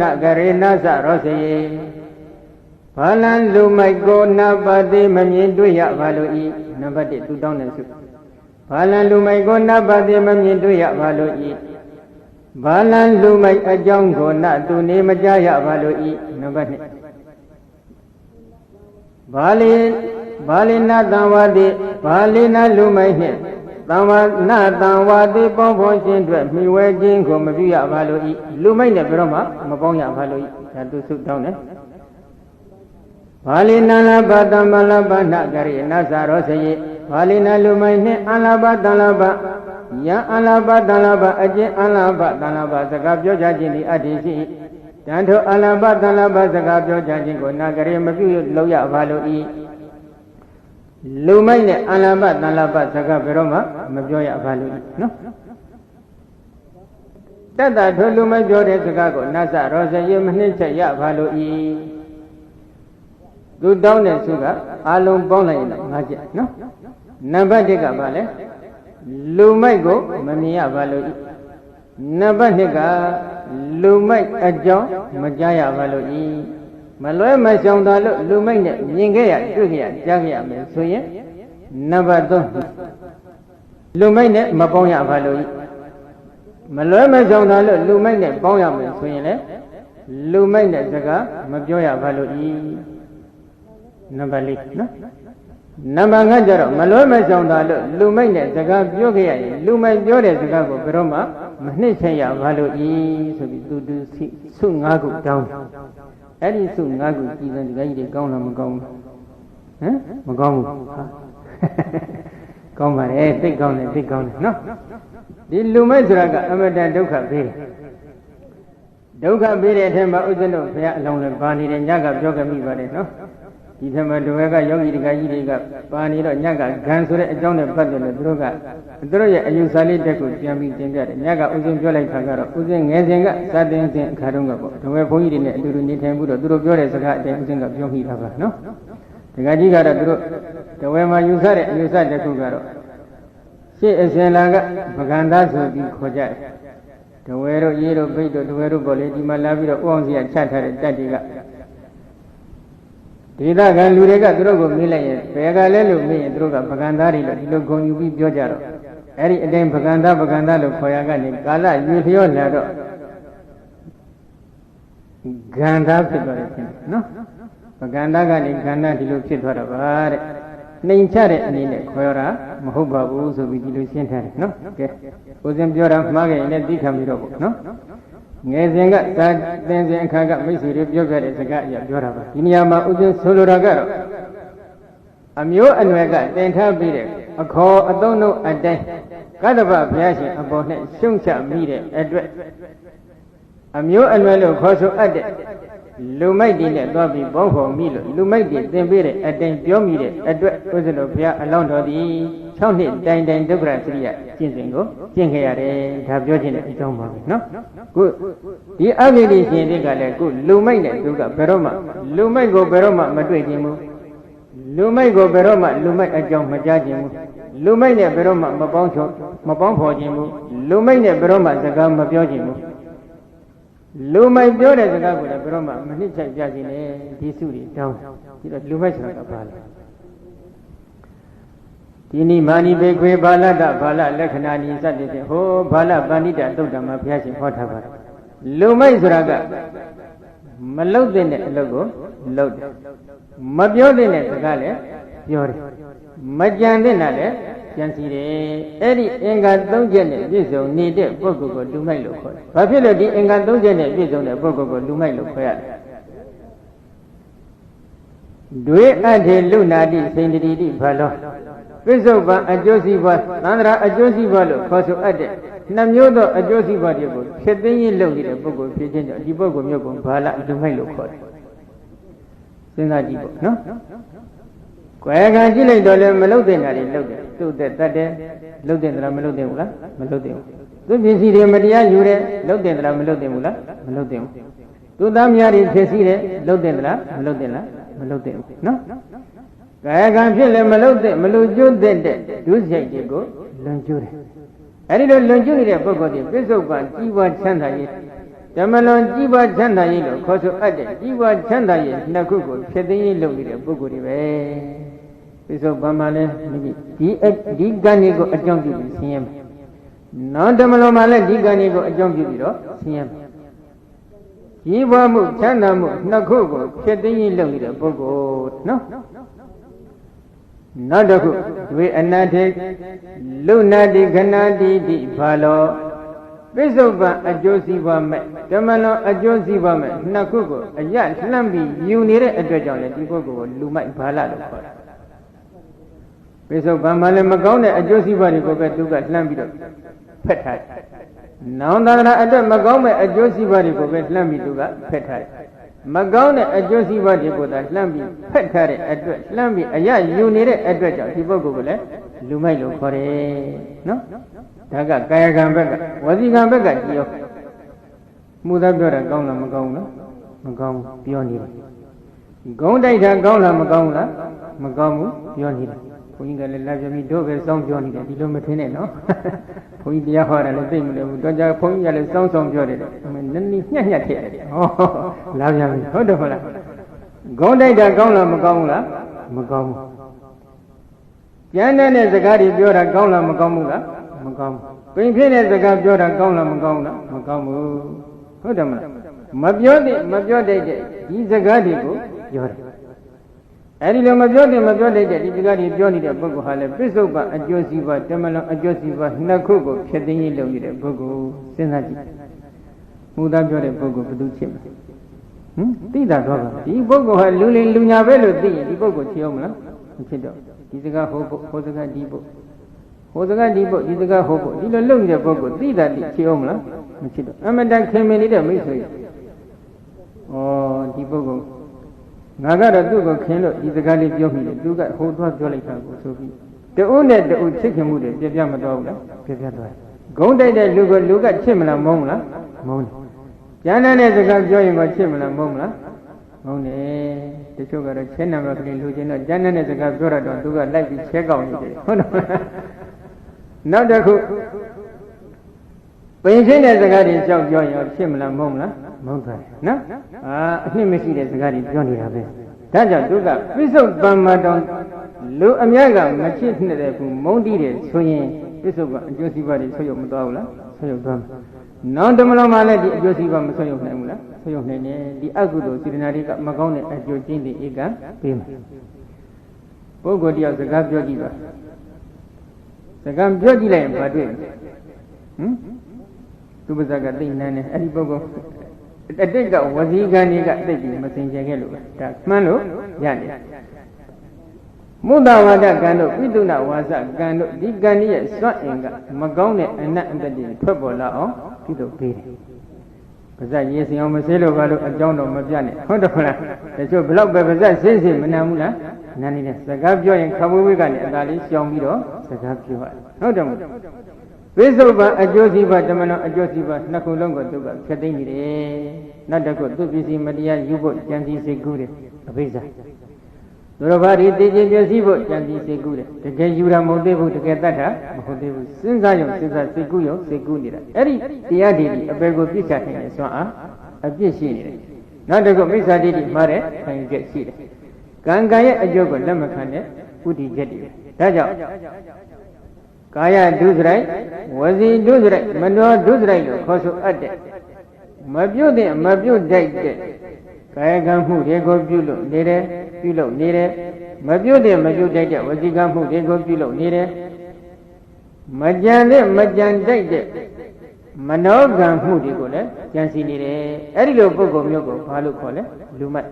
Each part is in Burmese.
နဂရေနသရောစေဘာလံလူမိုက်ကိုနပတိမမြင်တွေ့ရပါလို့ဤနံပါတ်1သူတောင်းတဲ့စုဘာလံလူမိုက်ကိုနပတိမမြင်တွေ့ရပါလို့ဤဘာလံလူမိုက်အကြောင်းကိုနသူနေမကြရပါလို့ဤနံပါတ်2ဘာလီဘာလီနာတံဝတိဘာလီနာလူမိုက်နှင့် တံဝနာတံဝတိပေါင်းဖော်ခြင်းအတွက်မိဝဲခြင်းကိုမပြုရပါလို့ဤလူမိုက်နဲ့ဘယ်တော့မှမပေါင်းရပါလို့ဤဒါသူစုတောင်းတယ်ဘာလီနာလဘတမလဘနာကရိနာသရောစယေဘာလီနာလူမိုက်နှင့်အလဘတလဘယံအလဘတလဘအကျင့်အလဘတလဘစကားပြောကြခြင်းသည်အတ္တိရှိတန်ထိုအလဘတလဘစကားပြောကြခြင်းကိုနာကရိမပြုလို့ရပါလို့ဤ လူမိုက်နဲ့အလဘတလဘစကားဘယ်တော့မှမပြောရပါလို့ဤနော်တတ္တထိုလူမိုက်ပြောတဲ့စကားကိုနတ်စရောစယေမနှိမ့်ချက်ရပါလို့ဤသူတောင်းတဲ့စုကအလုံးပေါင်းလိုက်ရင်ငါးချက်နော်နံပါတ်1ကဘာလဲလူမိုက်ကိုမမြင်ရပါလို့ဤနံပါတ်2ကလူမိုက်အကြောင်းမကြားရပါလို့ဤ မလွဲမရှောင်သာလို့လူမိုက်နဲ့မြင်ခဲ့ရတွေ့ခဲ့ရကြားခဲ့ရမယ်ဆိုရင်နံပါတ်3လူမိုက်နဲ့မပေါင်းရပါလို့ဤမလွဲမရှောင်သာလို့လူမိုက်နဲ့ပေါင်းရမယ်ဆိုရင်လေလူမိုက်နဲ့စကားမပြောရပါလို့ဤနံပါတ်၄နော်နံပါတ်5ကျတော့မလွဲမရှောင်သာလို့လူမိုက်နဲ့စကားပြောခဲ့ရရင်လူမိုက်ပြောတဲ့စကားကိုဘယ်တော့မှမနှိမ့်ဆက်ရပါလို့ဤဆိုပြီးသူသူစု၅ခုတောင်းတယ် အဲ့ဒီစု၅ခုကြည်စံဒီကကြီးတွေကောင်းလားမကောင်းဘူးဟမ်မကောင်းဘူးဟာကောင်းပါတယ်သိကောင်းတယ်သိကောင်းတယ်နော်ဒီလူမိုက်ဆိုတာကအမတန်ဒုက္ခပေးတယ်ဒုက္ခပေးတဲ့အထက်မှာဥစ္စာတို့ဘုရားအလောင်းလည်းပါနေတယ်ညကပြောခဲ့မိပါတယ်နော် ဒီထက်မှာဒုဝဲကယောဂီတကကြီးတွေကပါနေတော့ညကဂန်ဆိုတဲ့အကြောင်းနဲ့ပတ်သက်လို့သူတို့ကသူတို့ရဲ့အယူဆလေးတက်ကိုပြန်ပြီးတင်ပြတယ်ညကဥစဉ်ပြောလိုက်တာကတော့ဥစဉ်ငယ်စဉ်ကစတင်စဉ်အခါတုန်းကပေါ့ဒုဝဲဘုန်းကြီးတွေနဲ့အတူတူနေထိုင်မှုတော့သူတို့ပြောတဲ့စကားအတိုင်းဥစဉ်ကပြောမိတာပါနော်တကကြီးကတော့သူတို့ဒဝဲမှာယူဆတဲ့အယူဆတက်ခုကတော့ရှေ့အစဉ်လာကပကံသားဆိုပြီးခေါ်ကြတယ်ဒဝဲတို့ရေးတို့ဘိတ်တို့ဒဝဲတို့ပေါ့လေဒီမှာလာပြီးတော့ဥအောင်စီကချထားတဲ့တက်တွေက ဒေသခံလူတွေကသူတို့ကိုမေးလိုက်ရင်ဘယ်ကလဲလို့မေးရင်သူတို့ကပကံသားတွေလို့ဒီလိုဂုံယူပြီးပြောကြတော့အဲ့ဒီအတိုင်းပကံသားပကံသားလို့ခေါ်ရကနေကာလရွေလျောလာတော့ဂန္ဓာဖြစ်သွားတယ်ရှင်နော်ပကံသားကနေဂန္ဓာဒီလိုဖြစ်သွားတော့ပါတဲ့နှိမ်ချတဲ့အနေနဲ့ခေါ်ရတာမဟုတ်ပါဘူးဆိုပြီးဒီလိုရှင်းထားတယ်နော်ကဲကိုစဉ်ပြောတာမှားခဲ့ရင်လည်းသိခံပြီးတော့ပေါ့နော် ငယ်စဉ်ကသာသင်စဉ်အခါကမိတ်ဆွေတွေပြောခဲ့တဲ့စကားအရာပြောတာပါဒီနေရာမှာဥစဉ်ဆိုလိုတာကတော့အမျိုးအနွယ်ကတင်ထားပြီးတဲ့အခေါ်အသုံးတို့အတိုင်းကတ္တဗဘုရားရှင်အပေါ်နဲ့ရှုံချမိတဲ့အတွက်အမျိုးအနွယ်လို့ခေါ်ဆိုအပ်တဲ့ လူမိုက်တွေနဲ့သွားပြီးဘောဖော်မိလို့လူမိုက်တွေသင်ပေးတဲ့အတိုင်းပြောမိတဲ့အတွက်ဥစ္စလို့ဘုရားအလောင်းတော်သည်6နှစ်တိုင်တိုင်ဒုက္ခရစရိယကျင့်စဉ်ကိုကျင့်ခဲ့ရတယ်ဒါပြောခြင်းတဲ့အကြောင်းပါပဲနော်ခုဒီအဂိတိရှင်တွေကလည်းခုလူမိုက်နဲ့သူကဘယ်တော့မှလူမိုက်ကိုဘယ်တော့မှမတွေ့ခြင်းဘူးလူမိုက်ကိုဘယ်တော့မှလူမိုက်အကြောင်းမကြားခြင်းဘူးလူမိုက်နဲ့ဘယ်တော့မှမပေါင်းချောမပေါင်းဖော်ခြင်းဘူးလူမိုက်နဲ့ဘယ်တော့မှစကားမပြောခြင်းဘူး လူမိုက်ပြောတဲ့စကားကိုလည်းဘယ်တော့မှမနှစ်ချက်ကြခြင်းနဲ့ဒီစုတွေတောင်းဒီတော့လူမိုက်ဆိုတာကဘာလဲဒီနိမာနိဘေခွေဘာလတဘာလလက္ခဏာနိစတဲ့ဖြင့်ဟိုဘာလပဏိတသုတ်တံမှာဘုရားရှင်ဟောထားပါတယ်လူမိုက်ဆိုတာကမလုတ်တဲ့အလုပ်ကိုလုတ်တယ်မပြောတဲ့စကားလည်းပြောတယ်မကြံတဲ့နာလည်း ကြံစီတယ်အဲ့ဒီအင်္ဂါ၃ချက်နဲ့ပြည့်စုံနေတဲ့ပုဂ္ဂိုလ်ကိုလူမိုက်လို့ခေါ်တယ်ဘာဖြစ်လို့ဒီအင်္ဂါ၃ချက်နဲ့ပြည့်စုံတဲ့ပုဂ္ဂိုလ်ကိုလူမိုက်လို့ခေါ်ရလဲဒွေအဋ္ဌေလူနာတိစိန္ဒတိတိဘာလောပိဿုပံအကျိုးစီးပွားသန္တရာအကျိုးစီးပွားလို့ခေါ်ဆိုအပ်တဲ့နှမျိုးသောအကျိုးစီးပွားတွေကိုဖြစ်သိင်းရင်လုပ်နေတဲ့ပုဂ္ဂိုလ်ဖြစ်ခြင်းကြောင့်ဒီပုဂ္ဂိုလ်မျိုးကဘာလလူမိုက်လို့ခေါ်တယ်စဉ်းစားကြည့်ပေါ့နော်။ ကွယ်ခံကြည့်လိုက်တော့လည်းမလုတ်တဲ့နာတွေလုတ်တယ်။သူ့သက်တတ်တယ်။လုတ်တဲ့သလားမလုတ်တဲ့ဘူးလား။မလုတ်တဲ့ဘူး။သူပစ္စည်းတွေမတရားယူတယ်လုတ်တဲ့သလားမလုတ်တဲ့ဘူးလား။မလုတ်တဲ့ဘူး။သူသားများတွေဖြစ်စီတယ်လုတ်တဲ့သလားမလုတ်တဲ့လားမလုတ်တဲ့ဘူးနော်။ကာယကံဖြစ်လည်းမလုတ်တဲ့မလုကျွတ်တဲ့ဒုစရိုက်တွေကိုလွန်ကျွတ်တယ်။အဲဒီလိုလွန်ကျွတ်နေတဲ့ပုဂ္ဂိုလ်တွေပြစ္ဆုတ်ပံကြီးပွားချမ်းသာရေးဓမ္မလွန်ကြီးပွားချမ်းသာရေးလို့ခေါ်ဆိုအပ်တဲ့ကြီးပွားချမ်းသာရေးနှစ်ခုကိုဖြစ်သိရေးလုပ်နေတဲ့ပုဂ္ဂိုလ်တွေပဲ ပြစ္ဆုတ်ပံမှာလဲဒီဒီကံကြီးကိုအကြောင်းပြုပြီးဆင်းရဲမယ်နောက်ဓမ္မလွန်မှာလဲဒီကံကြီးကိုအကြောင်းပြုပြီးတော့ဆင်းရဲမယ်ကြီးပွားမှုချမ်းသာမှုနှစ်ခုကိုဖြစ်သိရေးလုပ်နေတဲ့ပုဂ္ဂိုလ်နော်နောက်တစ်ခုဝေအနာတိလူနာတိခဏတိတိဘာလောပိဿုပံအကျိုးစီးပွားမဲ့ဓမ္မလွန်အကျိုးစီးပွားမဲ့နှစ်ခုကိုအရလှမ်းပြီးယူနေတဲ့အတွက်ကြောင့်လည်းဒီပုဂ္ဂိုလ်ကိုလူမိုက်ဘာလလို့ခေါ်တာ ပိဿုပံမှာလည်းမကောင်းတဲ့အကျိုးစီးပွားတွေကိုပဲသူကလှမ်းပြီးတော့ဖက်ထားတယ်။နောင်သာသနာအတွက်မကောင်းမဲ့အကျိုးစီးပွားတွေကိုပဲလှမ်းပြီးသူကဖက်ထားတယ်။မကောင်းတဲ့အကျိုးစီးပွားတွေကိုသာလှမ်းပြီးဖက်ထားတဲ့အတွက်လှမ်းပြီးအရယူနေတဲ့အတွက်ကြောင့်ဒီပုဂ္ဂိုလ်ကလည်းလူမိုက်လို့ခေါ်တယ်နော်။ဒါကကာယကံဘက်ကဝစီကံဘက်ကကြည့်ရောမှုသားပြောတာကောင်းလားမကောင်းလားမကောင်းဘူးပြောနေတယ်ဂုံးတိုက်တာကောင်းလားမကောင်းလားမကောင်းဘူးပြောနေတယ်ဘု န်းကြီးကလည်းလာပြပြီးတို့ပဲစောင်းပြောနေတယ်ဒီလိုမထင်နဲ့နော်ဘုန်းကြီးတရားဟောတာလည်းသိမလို့ဘူးတော့ကြဘုန်းကြီးကလည်းစောင်းစောင်းပြောတယ်နည်းနည်းညှက်ညှက်ထည့်ရတယ်ဟောလာပြပြီဟုတ်တယ်မလားဂုံးတိုက်တာကောင်းလားမကောင်းဘူးလားမကောင်းဘူးကျန်တဲ့စကားတွေပြောတာကောင်းလားမကောင်းဘူးလားမကောင်းဘူးပိန်ဖြစ်တဲ့စကားပြောတာကောင်းလားမကောင်းလားမကောင်းဘူးဟုတ်တယ်မလားမပြောတဲ့မပြောတတ်တဲ့ဒီစကားတွေကိုပြောတယ် အဲဒီလိုမပြောတဲ့မပြောတတ်တဲ့ဒီစကားတွေပြောနေတဲ့ပုဂ္ဂိုလ်ဟာလည်းပစ္စုပန်အကျိုးစီးပွားတမလွန်အကျိုးစီးပွားနှစ်ခုကိုဖြစ်သိရေးလုပ်နေတဲ့ပုဂ္ဂိုလ်စဉ်းစားကြည့်မူသားပြောတဲ့ပုဂ္ဂိုလ်ဘယ်သူချစ်မလဲဟမ်သိတာတော့ဒီပုဂ္ဂိုလ်ဟာလူလင်လူညာပဲလို့သိရင်ဒီပုဂ္ဂိုလ်ချစ်အောင်မလားမချစ်တော့ဒီစကားဟောဖို့ဟောစကားဒီဖို့ဟိုစကားဒီဖို့ဒီစကားဟောဖို့ဒီလိုလုပ်နေတဲ့ပုဂ္ဂိုလ်သိတာသိချစ်အောင်မလားမချစ်တော့အမတန်ခင်မင်နေတဲ့မိတ်ဆွေဩဒီပုဂ္ဂိုလ် ငါကတော့သူ့ကိုခင်လို့ဒီစကားလေးပြောမိတယ်သူကဟိုသွားပြောလိုက်တာကိုဆိုပြီးတူနဲ့တူချစ်ခင်မှုတွေပြပြမတော်ဘူးလားပြပြသွားဂုံးတိုက်တဲ့လူကလူကချစ်မလားမုန်းလားမုန်းတယ်ကျန်တဲ့စကားပြောရင်ကချစ်မလားမုန်းလားမုန်းတယ်တချို့ကတော့ချဲနံပါတ်ကလေးလူချင်းတော့ကျန်တဲ့စကားပြောရတော့သူကလိုက်ပြီးချဲကောက်နေတယ်ဟုတ်တော့နောက်တစ်ခု ပင်ရှင်းတဲ့စကားတွေကြောက်ပြောရင်ဖြစ်မလားမဟုတ်မလားမဟုတ်ပါဘူးနော်အာအနှစ်မရှိတဲ့စကားတွေပြောနေတာပဲဒါကြောင့်သူကပိစုတ်ပမ္မတောင်လူအများကမချစ်နေတဲ့ဘူးမုန်းတီးတယ်ဆိုရင်ပိစုတ်ကအကျိုးစီးပွားတွေဆွေးရုံမသွားဘူးလားဆွေးရုံသွားမယ်နောက်တမလုံးမှလည်းဒီအကျိုးစီးပွားမဆွေးရုံနိုင်ဘူးလားဆွေးရုံနိုင်တယ်ဒီအကုသိုလ်စေတနာတွေကမကောင်းတဲ့အကျိုးကျင်းတွေဧကပေးမယ်ပုဂ္ဂိုလ်တယောက်စကားပြောကြည့်ပါစကားပြောကြည့်လိုက်ရင်ဘာတွေ့လဲဟမ် သူပါဇက်ကသိနန်းတယ်အဲ့ဒီပုဂ္ဂိုလ်အတိတ်ကဝစီကံတွေကသိပြီးမစင်ကြယ်ခဲ့လို့ဒါမှန်းလို့ရတယ်မုဒ္ဒဝါဒကံတို့ပိတုဏဝါစကံတို့ဒီကံရဲ့စွန့်အင်ကမကောင်းတဲ့အနတ်အတ္တိထွက်ပေါ်လာအောင်ပြုလုပ်ပေးတယ်ပါဇက်ရေစင်အောင်မဆေးလို့ဘာလို့အကြောင်းတော့မပြနဲ့ဟုတ်တယ်မလားတချို့ဘလောက်ပဲပါဇက်ဆေးဆေးမနာဘူးလားနားနေတဲ့စကားပြောရင်ခမွေးဝေးကနေအသာလေးရှောင်ပြီးတော့စကားပြောရဟုတ်တယ်မလား ပိစုပန်အကျိုးစီးပွားတမနောအကျိုးစီးပွားနှစ်ခုလုံးကိုသူကဖြတ်သိမ်းနေတယ်နောက်တစ်ခုသူပစ္စည်းမတရားယူဖို့ကြံစည်စိတ်ကူးတယ်အဘိဇာသူတော်ဘာဒီတည်ခြင်းပျက်စီးဖို့ကြံစည်စိတ်ကူးတယ်တကယ်ယူတာမဟုတ်သေးဘူးတကယ်တတ်တာမဟုတ်သေးဘူးစဉ်းစားရုံစဉ်းစားစိတ်ကူးရုံစိတ်ကူးနေတာအဲ့ဒီတရားတွေဒီအပေကိုပြစ်ချနိုင်တဲ့ဆွမ်းအားအပြစ်ရှိနေတယ်နောက်တစ်ခုမိစ္ဆာဒိဋ္ဌိမှားတဲ့ခံယူချက်ရှိတယ်ကံကံရဲ့အကျိုးကိုလက်မခံတဲ့ဥဒိချက်တွေဒါကြောင့် ကာယဒုစရိုက်ဝစီဒုစရိုက်မနောဒုစရိုက်လို့ခေါ်ဆိုအပ်တဲ့မပြုတ်တဲ့မပြုတ်တိုက်တဲ့ကာယကံမှုတွေကိုပြုလုပ်နေတယ်ပြုလုပ်နေတယ်မပြုတ်တဲ့မပြုတ်တိုက်တဲ့ဝစီကံမှုတွေကိုပြုလုပ်နေတယ်မကြံတဲ့မကြံတိုက်တဲ့မနောကံမှုတွေကိုလည်းကြံစီနေတယ်အဲ့ဒီလိုပုဂ္ဂိုလ်မျိုးကိုဘာလို့ခေါ်လဲလူမိုက်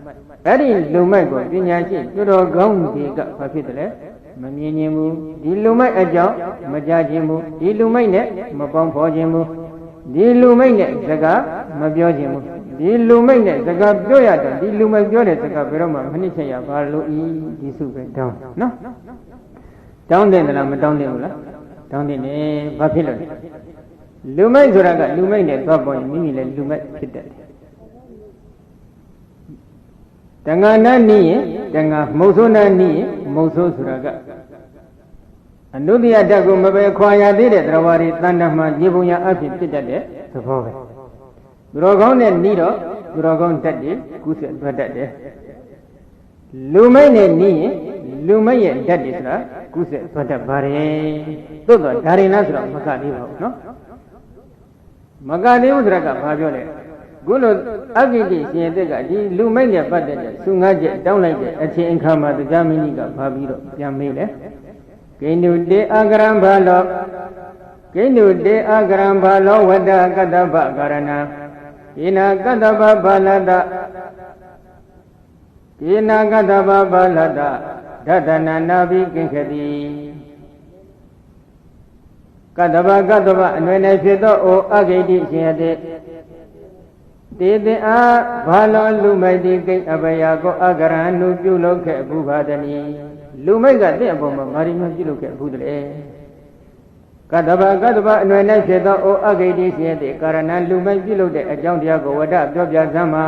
အဲ့ဒီလူမိုက်ကိုပညာရှိတော်တော်ကောင်းတွေကဘာဖြစ်တယ်လဲ မမြင်ခြင်းဘူးဒီလူမိုက်အကြောင်းမကြားခြင်းဘူးဒီလူမိုက်နဲ့မပေါင်းဖော်ခြင်းဘူးဒီလူမိုက်နဲ့စကားမပြောခြင်းဘူးဒီလူမိုက်နဲ့စကားပြောရတော့ဒီလူမိုက်ပြောတဲ့စကားဘယ်တော့မှမနှိမ့်ချက်ရဘာလို့ဤဒီစုပဲတောင်းနော်တောင်းတယ်လားမတောင်းတယ်ဘူးလားတောင်းတယ်နေဘာဖြစ်လို့လူမိုက်ဆိုတာကလူမိုက်နဲ့သွားပေါ်ရင်မိမိလည်းလူမိုက်ဖြစ်တတ်တယ် တဏှာနာနီးရင်တဏှာမုတ်ဆိုးနာနီးရင်မုတ်ဆိုးဆိုတာကအနုတ္တိယဓာတ်ကိုမပဲခွာရသေးတဲ့တရားဝါရီတဏ္ဍမှာရေပုံရအဖြစ်ဖြစ်တတ်တဲ့သဘောပဲသူတော်ကောင်းနဲ့နီးတော့သူတော်ကောင်းတက်တယ်ကုသထွက်တတ်တယ်လူမိုက်နဲ့နီးရင်လူမိုက်ရဲ့တက်တယ်ဆိုတာကုသထွက်တတ်ပါတယ်သို့တော့ဒါရင်လားဆိုတော့မကသေးပါဘူးနော်မကသေးဘူးဆိုတာကဘာပြောလဲ ခုလိုအဂိတိရှင်ရတဲ့ကဒီလူမိုက်နဲ့ပတ်သက်တဲ့သူငါချက်တောင်းလိုက်တဲ့အချိန်အခါမှာတရားမင်းကြီးကဘာပြီးတော့ပြန်မေးလဲကိန္ဒုတေအဂရံဘာလောကိန္ဒုတေအဂရံဘာလောဝတ္တကတ္တဗကာရဏဣနာကတ္တဗဘာလတဣနာကတ္တဗဘာလတဒတနာနာဘိကိခတိကတ္တဗကတ္တဗအနွယ်နဲ့ဖြစ်သောအိုအဂိတိရှင်ရတဲ့ တေတင်အားဘာလောလူမိုက်တိကိအပယကိုအဂရံနုပြုလုပ်ခဲ့ဘူးပါတည်းလူမိုက်ကတဲ့အပေါ်မှာမာရီမပြုလုပ်ခဲ့ဘူးတည်းကတ္တဗကတ္တဗအနွယ်၌ဖြစ်သောအိုအဂိတိရှင်တဲ့ကာရဏလူမိုက်ပြုလုပ်တဲ့အကြောင်းတရားကိုဝဒပြောပြစမ်းပါ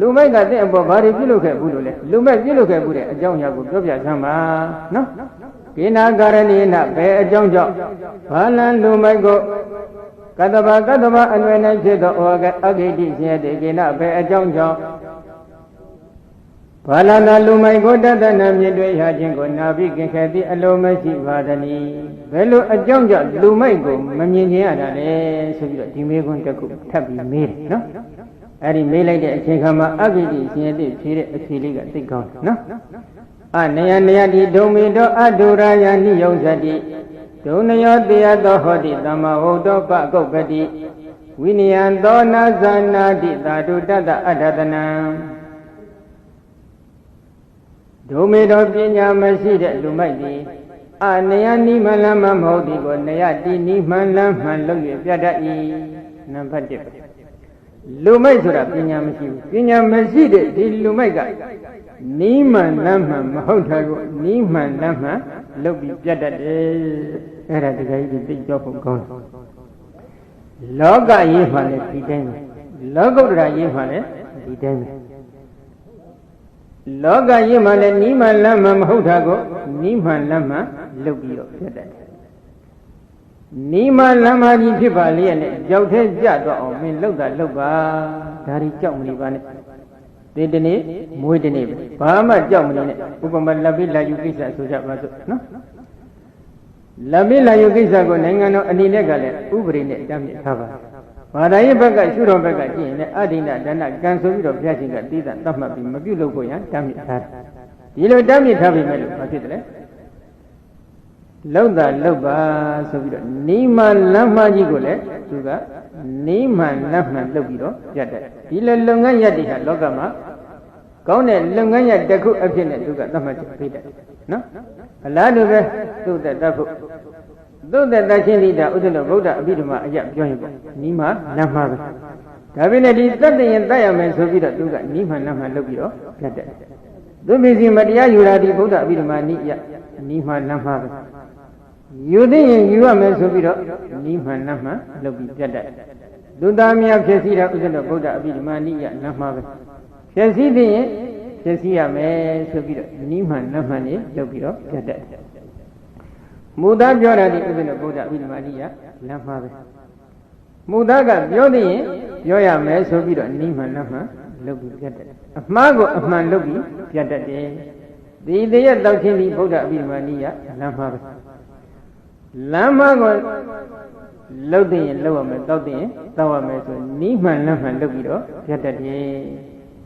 လူမိုက်ကတဲ့အပေါ်ဘာတွေပြုလုပ်ခဲ့ဘူးလို့လဲလူမိုက်ပြုလုပ်ခဲ့ဘူးတဲ့အကြောင်းအရာကိုပြောပြစမ်းပါနော်ကိနာကာရဏိနဘယ်အကြောင်းကြောင့်ဘာလန်လူမိုက်ကို ကတ္တဗကတ္တဗအနွယ်၌ဖြစ်သောဩအဂိတိရှင်တဲ့ကိနာဘယ်အကြောင်းကြောင့်ဘာလနာလူမိုက်ကိုတတနာမြင့်တွေ့ရခြင်းကိုနာပြီးခင်ခဲ့သည့်အလိုမရှိပါသနည်းဘယ်လိုအကြောင်းကြောင့်လူမိုက်ကိုမမြင်ခြင်းရတာလဲဆိုပြီးတော့ဒီမေးခွန်းတစ်ခုထပ်ပြီးမေးတယ်နော်အဲ့ဒီမေးလိုက်တဲ့အချိန်ခါမှာအဂိတိရှင်ရဲ့ဖြေတဲ့အဖြေလေးကသိကောင်းတယ်နော်အနေယနေယတိဒုံမေတောအဒုရာယနိယုံသတိ ဒုံနယောတရားသောဟောတိသမ္မာဝုဒ္ဓပကုပ္ပတိဝိနယံသောနာဇာနာတိသာတုတတအဋ္ဌတနံဒုမေတော်ပညာမရှိတဲ့လူမိုက်သည်အနယနိမလမမဟုတ်သည်ကိုနယတိနိမှန်လမ်းမှန်လို့ရပြတတ်၏နံပါတ်1လူမိုက်ဆိုတာပညာမရှိဘူးပညာမရှိတဲ့ဒီလူမိုက်က နိမှန်လမ်းမှန်မဟုတ်တာကိုနိမှန်လမ်းမှန်လုပ်ပြီးပြတတ်တယ်အဲ့ဒါတကယ်ကြီးသိကြောဖို့ကောင်းတယ်လောကရေးမှလည်းဒီတိုင်းပဲလောကုတ္တရာရေးမှလည်းဒီတိုင်းပဲလောကကြီးမှလည်းနိမလမ်းမှမဟုတ်တာကိုနိမလမ်းမှလုပ်ပြီးတော့ဖြစ်တယ်နိမလမ်းမှကြီးဖြစ်ပါလေနဲ့ကြောက်သေးကြတော့အောင်မင်းလှုပ်တာလှုပ်ပါဒါရီကြောက်မနေပါနဲ့ ဒီတနေ့မွေးတနေ့ပဲဘာမှကြောက်မနေနဲ့ဥပမာလက်ပိလာယူကိစ္စဆိုကြပါစို့နော်လက်ပိလာယူကိစ္စကိုနိုင်ငံတော်အနေနဲ့ကလည်းဥပဒေနဲ့တမ်းမြစ်ထားပါဘာသာရေးဘက်ကရှုတော်ဘက်ကကြည့်ရင်လည်းအဒိဏဒါနကံဆိုပြီးတော့ဘုရားရှင်ကတည်တတ်တတ်မှတ်ပြီးမပြုတ်လို့ကိုရတမ်းမြစ်ထားတယ်ဒီလိုတမ်းမြစ်ထားပြီမဲ့လို့ဘာဖြစ်တယ်လဲလောက်တာလောက်ပါဆိုပြီးတော့နိမလမ်းမကြီးကိုလည်းသူက နိမလမ်းမှန်လုပ်ပြီးတော့ပြတ်တယ်ဒီလိုလုပ်ငန်းရက်တွေဟာလောကမှာကောင်းတဲ့လုပ်ငန်းရက်တစ်ခုအဖြစ်နဲ့သူကသတ်မှတ်ချက်ပေးတယ်နော်အလားတူပဲသူ့တဲ့တတ်ဖို့သုတ္တတချင်းလိတာဥဒ္ဒလဗုဒ္ဓအဘိဓမ္မာအရာပြောရင်ပေါ့နီးမှနတ်မှာပဲဒါပေမဲ့ဒီတတ်တရင်တတ်ရမယ်ဆိုပြီးတော့သူကနီးမှနတ်မှလုပ်ပြီးတော့ပြတ်တယ်သူပစ္စည်းမတရားယူတာဒီဗုဒ္ဓအဘိဓမ္မာနိယနီးမှနတ်မှာပဲ ယူသိရင်ယူရမယ်ဆိုပြီးတော့နီးမှနတ်မှလုပ်ပြီးပြတ်တယ်လူသားများဖြစ်စီတာဥဒ္ဒလဗုဒ္ဓအဘိဓမ္မာနိယနတ်မှာပဲဖြစ်စီသိရင်ဖြစ်စီရမယ်ဆိုပြီးတော့နီးမှနတ်မှနေလုပ်ပြီးတော့ပြတ်တယ်မူသားပြောတာဒီဥပ္ပန္နဗုဒ္ဓအဘိဓမ္မာတိယလမ်းမှာပဲမူသားကပြောသိရင်ပြောရမယ်ဆိုပြီးတော့နိမှန်လမ်းမှန်လုပ်ပြီးပြတ်တယ်အမှားကိုအမှန်လုပ်ပြီးပြတ်တတ်တယ်ဒီတရက်တောက်ချင်းဒီဗုဒ္ဓအဘိဓမ္မာတိယလမ်းမှာပဲ လမ်းမှာကိုလှုပ်သိရင်လှုပ်ရမယ်တောက်သိရင်တောက်ရမယ်ဆိုနိမှန်လမ်းမှန်လုပ်ပြီးတော့ပြတ်တတ်တယ်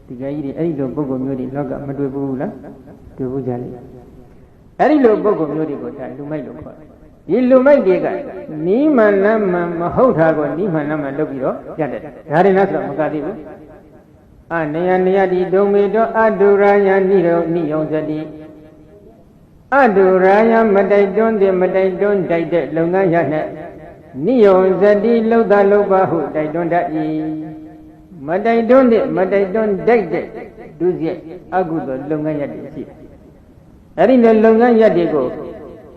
ဒီကကြီးတွေအဲ့ဒီလိုပုဂ္ဂိုလ်မျိုးတွေလောကမတွေ့ဘူးလားတွေ့ဘူးကြလေအဲ့ဒီလိုပုဂ္ဂိုလ်မျိုးတွေကိုဒါလူမိုက်လို့ခေါ်တယ်ဒီလူမိုက်တွေကနီးမှန်လမ်းမှန်မဟုတ်တာကိုနီးမှန်လမ်းမှန်လုပ်ပြီးတော့ပြတ်တယ်ဒါရင်လားဆိုတော့မကသေးဘူးအနေယနေယတိဒုံမေတောအတုရာယနိရောနိယောဇတိ အတုရာယမတိုက်တွန်းတဲ့မတိုက်တွန်းတိုက်တဲ့လုပ်ငန်းရနဲ့နိယောဇတိလှုပ်တာလှုပ်ပါဟုတိုက်တွန်းတတ်၏မတိုက်တွန်းတဲ့မတိုက်တွန်းတိုက်တဲ့ဒုစရိုက်အကုသိုလ်လုပ်ငန်းရတွေရှိတယ်အဲ့ဒီလိုလုပ်ငန်းရက်တွေကို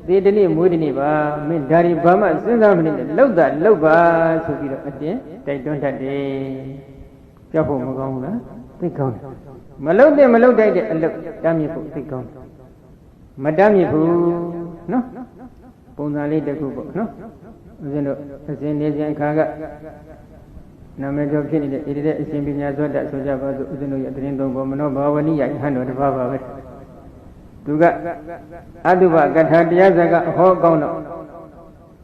ဒီတနေ့မွေးတနေ့ပါမင်းဒါရီဘာမှစဉ်းစားမနေနဲ့လှုပ်တာလှုပ်ပါဆိုပြီးတော့အတင်းတိုက်တွန်းတတ်တယ်ကြောက်ဖို့မကောင်းဘူးလားသိကောင်းတယ်မလှုပ်တဲ့မလှုပ်တိုက်တဲ့အလုပ်တမ်းမြစ်ဖို့သိကောင်းတယ် မတမ်းမြစ်ဘူးနော်ပုံစံလေးတစ်ခုပေါ့နော်ဦးဇင်းတို့အစဉ်နေစဉ်အခါကနာမည်ကျော်ဖြစ်နေတဲ့ဣတိတဲ့အရှင်ပညာသောတဆိုကြပါစို့ဥစဉ်တို့ရဲ့သတင်းသုံးပေါ်မနောဘာဝနိယဟန်တော်တစ်ပါးပါပဲသူကအတုပကထာတရားစကားအဟောကောင်းတော့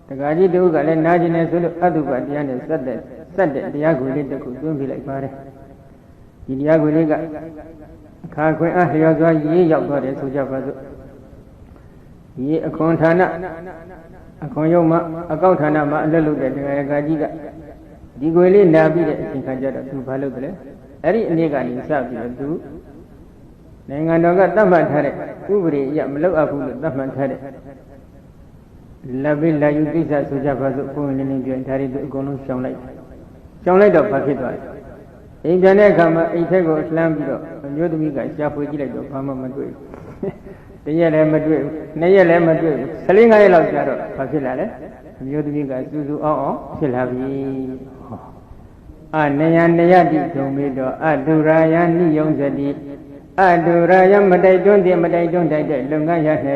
တခါကြီးတူကလည်းနာကျင်နေဆိုလို့အတုပတရားနဲ့စက်တဲ့စက်တဲ့တရားကိုလေးတစ်ခုသွင်းပြလိုက်ပါတယ်ဒီတရားကိုလေးကအခါခွင့်အားလျော်စွာရေးရောက်သွားတယ်ဆိုကြပါစို့ ရေးအခွန်ဌာနအခွန်ရုံမှာအကောက်ဌာနမှာအလွတ်လုပ်တဲ့တရားကကြီးကဒီကိုလေးနာပြီးတဲ့အချိန်ခါကျတော့သူဘာလုပ်တယ်လဲအဲ့ဒီအနေကနေစပြီးတော့သူနိုင်ငံတော်ကသတ်မှတ်ထားတဲ့ဥပဒေအရမလုပ်အပ်ဘူးလို့သတ်မှတ်ထားတဲ့လက်ပိလာယူကိစ္စဆိုကြပါစို့ဘုန်းကြီးလင်းလင်းပြောဒါတွေသူအကုန်လုံးရှောင်လိုက်ရှောင်လိုက်တော့ဘာဖြစ်သွားလဲအိမ်ပြန်တဲ့အခါမှာအိမ်ထက်ကိုလှမ်းပြီးတော့အမျိုးသမီးကရှာဖွေကြည့်လိုက်တော့ဘာမှမတွေ့ဘူး တရက်လည်းမတွေ့ဘူးနှစ်ရက်လည်းမတွေ့ဘူးဆလင်း၅ရက်လောက်ကြာတော့ဘာဖြစ်လာလဲအမျိုးသမီးကစူးစူးအောင်အောင်ဖြစ်လာပြီဟောအနယနယတိဒုံမေတောအတုရာယနိယုံစတိအတုရာယမတိုက်တွန်းတဲ့မတိုက်တွန်းတိုက်တဲ့လုပ်ငန်းရ၌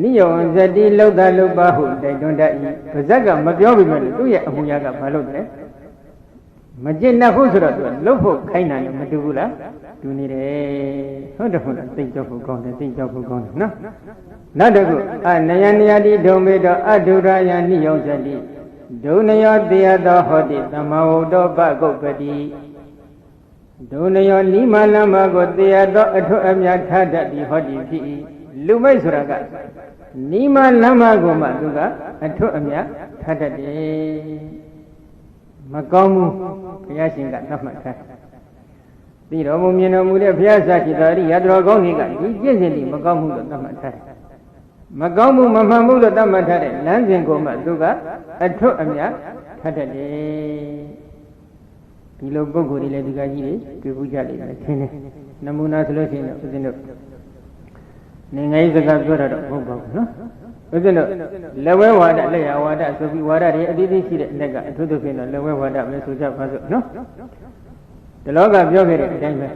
နိယုံစတိလောက်တာလောက်ပါဟုတိုက်တွန်းတတ်၏ပါဇက်ကမပြောပြီမဲ့သူ့ရဲ့အမှုရာကဘာလို့လဲ မကျင့်တတ်ဘူးဆိုတော့သူကလှုပ်ဖို့ခိုင်းတာလည်းမတူဘူးလားတူနေတယ်ဟုတ်တယ်ဟုတ်လားသိကြောက်ဖို့ကောင်းတယ်သိကြောက်ဖို့ကောင်းတယ်နော်နောက်တစ်ခုအနယနယတိဒုံမေတောအတုရာယနိယုံစတိဒုနယောတေယသောဟောတိသမ္မာဝုဒ္ဓပကုပ္ပတိဒုနယောနိမလမ္မာကိုတေယသောအထွတ်အမြတ်ထားတတ်သည်ဟောတိဖြစ်၏လူမိတ်ဆိုတာကနိမလမ္မာကိုမှသူကအထွတ်အမြတ်ထားတတ်တယ် မကောင်းဘူးဘုရားရှင်ကသတ်မှတ်ထားသိတော်မူမြင်တော်မူတဲ့ဘုရားစာရှိတော်ရိယတော်ကောင်းကြီးကဒီကျင့်စဉ်ဒီမကောင်းမှုလို့သတ်မှတ်ထားတယ်မကောင်းမှုမမှန်မှုလို့သတ်မှတ်ထားတဲ့လမ်းစဉ်ကိုမှသူကအထွတ်အမြတ်ထားတတ်တယ်ဒီလိုပုံကိုယ်တွေလည်းဒီကကြီးတွေတွေ့ဘူးကြလိမ့်မယ်ထင်တယ်နမူနာဆိုလို့ရှိရင်တော့ဦးဇင်းတို့နေငယ်စကားပြောတာတော့မဟုတ်ပါဘူးနော် ဦးဇင်းတို့လက်ဝဲဝါဒလက်ရဝါဒဆိုပြီးဝါဒတွေအသီးသီးရှိတဲ့အလက်ကအထူးသဖြင့်တော့လက်ဝဲဝါဒပဲဆိုကြပါစို့နော်ဒီလောကပြောခဲ့တဲ့အတိုင်းပဲ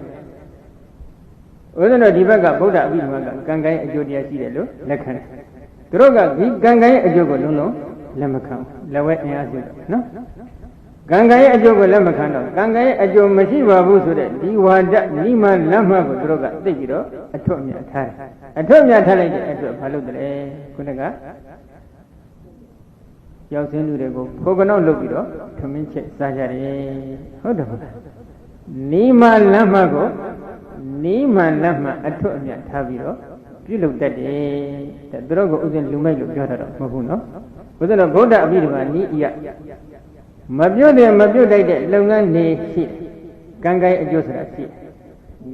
ဦးဇင်းတို့ဒီဘက်ကဗုဒ္ဓအဘိဓမ္မာကကံကံရဲ့အကျိုးတရားရှိတယ်လို့လက်ခံတယ်သူတို့ကဒီကံကံရဲ့အကျိုးကိုလုံးလုံးလက်မခံဘူးလက်ဝဲအင်အားစုတော့နော် ကံကံရဲ့အကျိုးကိုလက်မခံတော့ကံကံရဲ့အကျိုးမရှိပါဘူးဆိုတဲ့ဒီဝါဒနိမလမ်းမှကိုသူတို့ကသိပြီးတော့အထွတ်အမြတ်ထားတယ်အထွတ်အမြတ်ထားလိုက်တဲ့အတွက်ဘာလုပ်တယ်ခုနကရောက်စင်းလူတွေကိုခိုးကနောက်လုပ်ပြီးတော့ထမင်းချက်စားကြတယ်ဟုတ်တယ်ဟုတ်လားနိမလမ်းမှကိုနိမလမ်းမှအထွတ်အမြတ်ထားပြီးတော့ပြုလုပ်တတ်တယ်တဲ့သူတို့ကဥစဉ်လူမိုက်လို့ပြောတာတော့မဟုတ်ဘူးနော်ဥစဉ်တော့ဗုဒ္ဓအဘိဓမ္မာနိယ မပြုတ်တယ်မပြုတ်တိုက်တဲ့လုပ်ငန်းနေရှိကံကံအကျိုးဆိုတာရှိ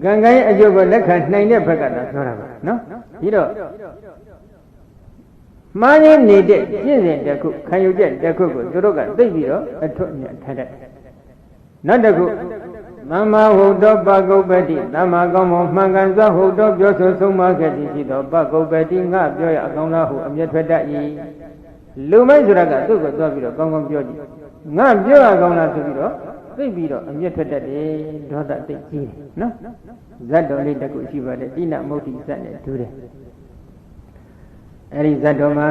ကံကံအကျိုးကိုလက်ခံနိုင်တဲ့ဘက်ကသာပြောတာပါနော်ပြီးတော့မှားရင်းနေတဲ့ပြည့်စင်တစ်ခုခံယူချက်တစ်ခုကိုသူတို့ကသိပြီးတော့အထွတ်အမြတ်ထားတတ်နောက်တစ်ခုသမ္မာဟုတောပကုပ္ပတိသမ္မာကောင်းမွန်မှန်ကန်စွာဟုတောပြောဆိုဆုံးမခဲ့သည်ဖြစ်သောပကုပ္ပတိငါပြောရအကောင်းလားဟုအမျက်ထွက်တတ်၏လူမိုက်ဆိုတာကသူ့ကိုသွားပြီးတော့ကောင်းကောင်းပြောကြည့် ငါပြောရကောင်းလားဆိုပြီးတော့သိပြီးတော့အမျက်ထွက်တတ်တယ်ဒေါသသိကြီးတယ်နော်ဇတ်တော်လေးတစ်ခုရှိပါတယ်တိနမုဋ္ဌိဇတ်နဲ့တူတယ်အဲဒီဇတ်တော်မှာ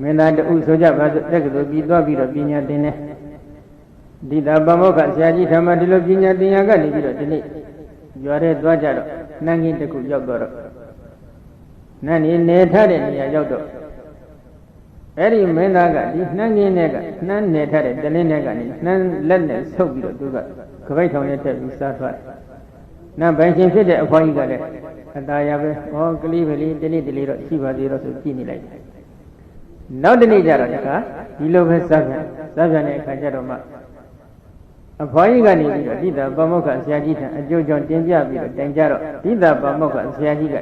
မင်းသားတူဆိုကြပါစို့တက္ကသိုလ်ပြီးသွားပြီးတော့ပညာသင်တယ်ဒီတာပမောက္ခဆရာကြီးထမဒီလိုပညာသင်ရကနေပြီးတော့ဒီနေ့ရွာထဲသွားကြတော့နှမ်းကြီးတစ်ခုရောက်တော့နန်းနေနေထားတဲ့နေရာရောက်တော့ အဲ့ဒီမင်းသားကဒီနှမ်းကြီးနဲ့ကနှမ်းနေထားတဲ့တလင်းနဲ့ကနေနှမ်းလက်နဲ့ဆုပ်ပြီးတော့သူကခပိတ်ထောင်နဲ့ထည့်ပြီးစားထွက်။နတ်ပိုင်ရှင်ဖြစ်တဲ့အဖွားကြီးကလည်းအตาရပဲ။ဩကလေးပဲလေးတနေ့တလေးတော့ရှိပါသေးတော့ဆိုကြည့်နေလိုက်တယ်။နောက်တနေ့ကျတော့တခါဒီလိုပဲစားပြန်စားပြန်တဲ့အခါကျတော့မှအဖွားကြီးကနေပြီးတော့တိတာပမောက္ခဆရာကြီးထံအကျိုးကြောင့်တင်ပြပြီးတော့တိုင်ကြတော့တိတာပမောက္ခဆရာကြီးက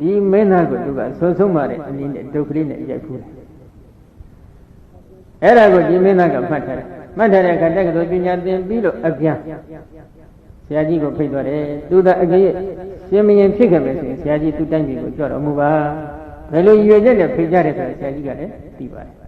ဒီမင်းသားကိုသူကဆွဆုံးပါတဲ့အနေနဲ့ဒုက္ခလေးနဲ့ရိုက်ဖူးတယ် အဲ့ဒါကိုဒီမင်းသားကမှတ်ထားတယ်မှတ်ထားတဲ့အခါတက္ကသိုလ်ပညာသင်ပြီးလို့အပြန်ဆရာကြီးကိုဖိတ်သွားတယ်သူသာအကြီးရှင်မရင်ဖြစ်ခဲ့မယ်ဆိုရင်ဆရာကြီးသူ့တိုင်းပြည်ကိုကြွတော်မူပါဘယ်လိုရည်ရွယ်ချက်နဲ့ဖိတ်ကြတယ်ဆိုတော့ဆရာကြီးကလည်းသိပါတယ်